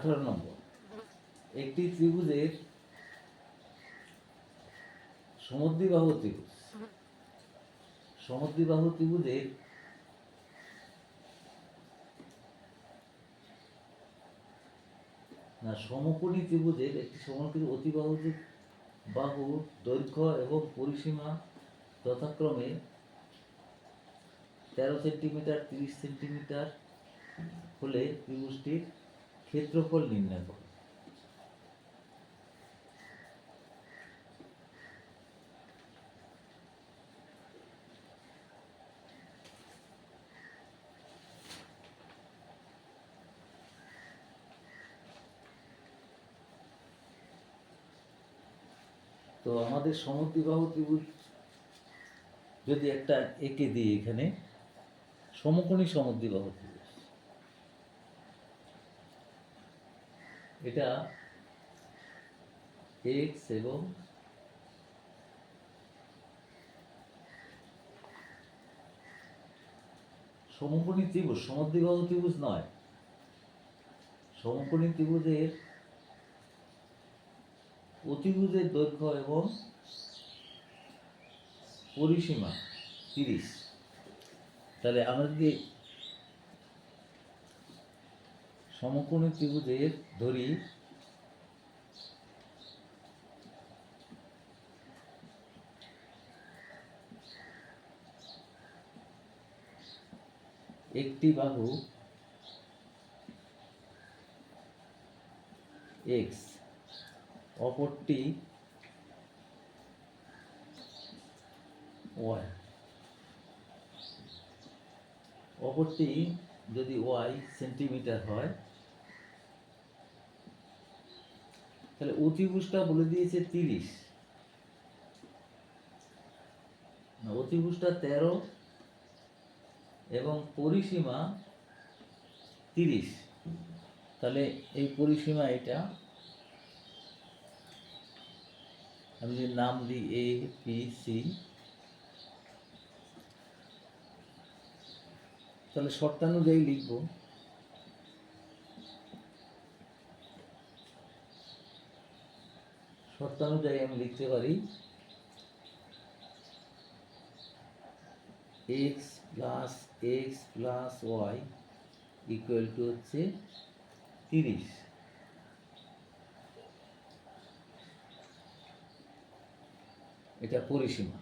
আঠারো নম্বর। একটি ত্রিভুজের সমদ্বিবাহু ত্রিভুজ। সমদ্বিবাহু ত্রিভুজের না, সমকোণী ত্রিভুজের একটি সমকোণী অতিবাহু বাহু দৈর্ঘ্য এবং পরিসীমা যথাক্রমে তেরো সেন্টিমিটার, তিরিশ সেন্টিমিটার হলে ত্রিভুজটির ক্ষেত্রফল নির্ণয় করো। তো আমাদের সমদ্বিবাহু ত্রিভুজ যদি একটা এঁকে দিই এখানে, সমকোণী সমদ্বিবাহু ত্রিভুজ। এটা এক্স এবং সমকোণী ত্রিভুজ সমদ্বিবাহু ত্রিভুজ নয়। সমকোণী ত্রিভুজের অতিভুজের দৈর্ঘ্য এবং পরিসীমা তিরিশ। তাহলে আমরা যদি সমকোণী ত্রিভুজের ধরি একটি বাহু এক্স অপরটি ওয়াই অপরটি যদি ওয়াই সেন্টিমিটার হয় তাহলে অতিভুজটা বলে দিয়েছে তিরিশ। অতিভুজটা তেরো এবং পরিসীমা তিরিশ। তাহলে এই পরিসীমা এটা। আমি যদি নাম দিই এ পি সি তাহলে শর্তানুযায়ী লিখব। শর্তানুযায়ী আমি লিখতে পারি। X plus x plus y equal to হচ্ছে তিরিশ। এটা পরিসীমা।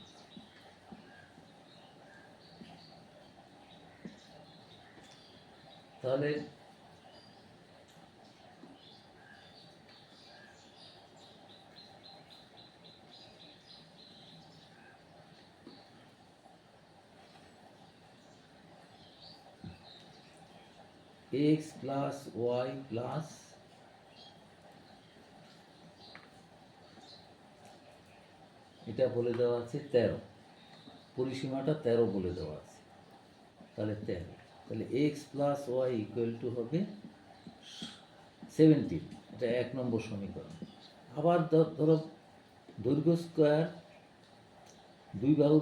তাহলে এক্স প্লাস ওয়াই প্লাস এটা বলে দেওয়া আছে তেরো। পরিসীমাটা তেরো বলে দেওয়া আছে। তাহলে তেরো। তাহলে x plus y equal to হবে সেভেন্টিন এটা এক নম্বর সমীকরণ। আবার ধরো দৈর্ঘ্য স্কোয়ার দুই বাহু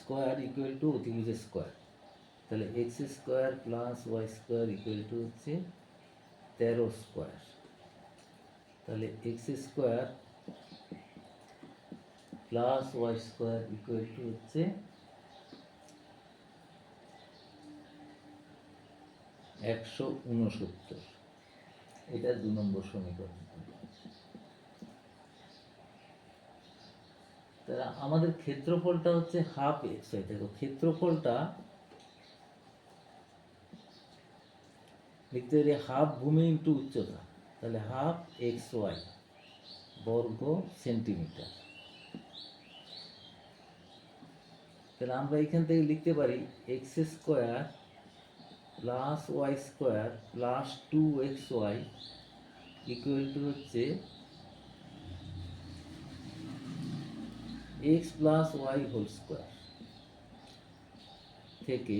স্কোয়ার ইকুয়াল টু অতিভুজের স্কোয়ার তাহলে x square plus y square equal to হচ্ছে তেরো স্কোয়ার তাহলে x square plus y square equal to হচ্ছে একশো উনসত্তর। এটা দু নম্বর সমীকরণ। তাহলে আমাদের ক্ষেত্রফলটা হচ্ছে হাফ এক্স ওয়াই দেখো, ক্ষেত্রফলটা লিখতে পারি হাফ ভূমি ইন্টু উচ্চতা তাহলে হাফ এক্স ওয়াই বর্গ সেন্টিমিটার তাহলে আমরা এখান থেকে লিখতে পারি x square plus y square plus two x y equal to হচ্ছে x plus y whole square থেকে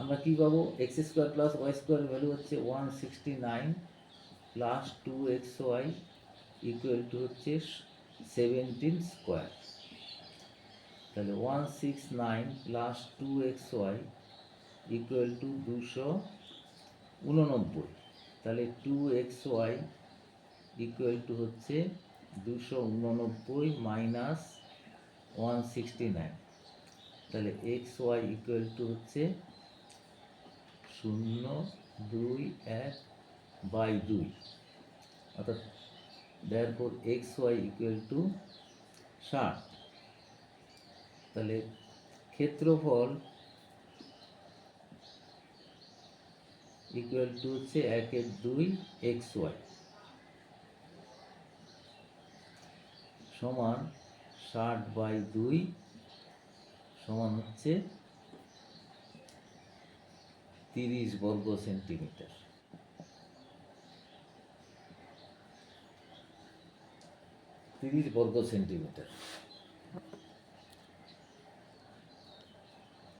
আমরা কি পাবো? X square plus y square value হচ্ছে one sixty nine plus two x y equal to হচ্ছে seventeen square তাহলে one six nine plus two x y equal to দুশো উননব্বই। তাহলে two x y equal to হচ্ছে দুশো উননব্বই minus one sixty nine তাহলে এক্স ওয়াই ইকুয়াল টু হচ্ছে শূন্য দুই এক বাই দুই। অর্থাৎ therefore x y equal to ষাট। তাহলে ক্ষেত্রফল ইকুয়াল টু হচ্ছে একের দুই এক্স ওয়াই সমান ষাট বাই দুই সমান হচ্ছে তিরিশ বর্গ সেন্টিমিটার। তিরিশ বর্গ সেন্টিমিটার।